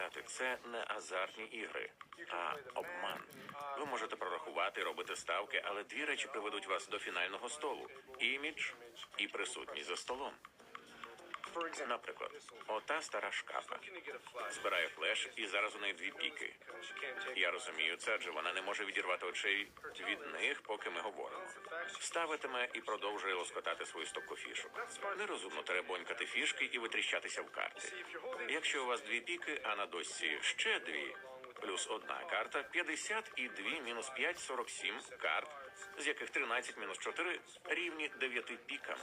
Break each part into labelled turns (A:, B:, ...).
A: пам'ятати, це не азартні ігри, а обман. Ви можете прорахувати, робити ставки, але дві речі приведуть вас до фінального столу: імідж і присутність за столом. Наприклад, ота стара шкафа збирає флеш, і зараз у неї дві піки. Я розумію це, адже вона не може відірвати очей від них, поки ми говоримо. Ставитиме і продовжує лоскотати свою стопку фішок. Нерозумно теребонькати фішки і витріщатися в карти. Якщо у вас дві піки, а на досі ще дві, плюс одна карта, 50 і 2 мінус 5 – 47 карт, з яких 13 мінус 4 рівні 9 пікам.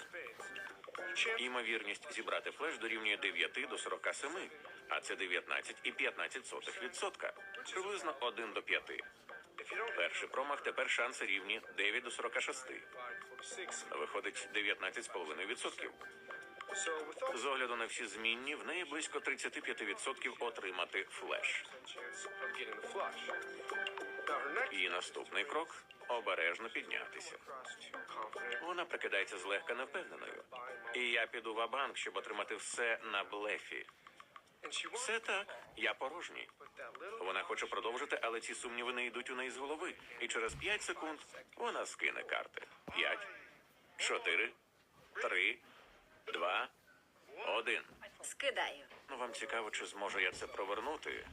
A: Імовірність зібрати флеш дорівнює 9 до 47, а це 19 і 15 відсотка. Приблизно 1 до 5. Перший промах тепер шанси рівні 9 до 46. Виходить 19,5%. З огляду на всі змінні, в неї близько 35% отримати флеш. І наступний крок обережно піднятися. Вона прикидається злегка невпевненою. І я піду в банк щоб отримати все на блефі. Все так, я порожній. Вона хоче продовжити, але ці сумніви не йдуть у неї з голови. І через 5 секунд вона скине карти. 5, 4, 3, 2, 1.
B: Скидаю.
A: Ну, вам цікаво, чи зможу я це провернути?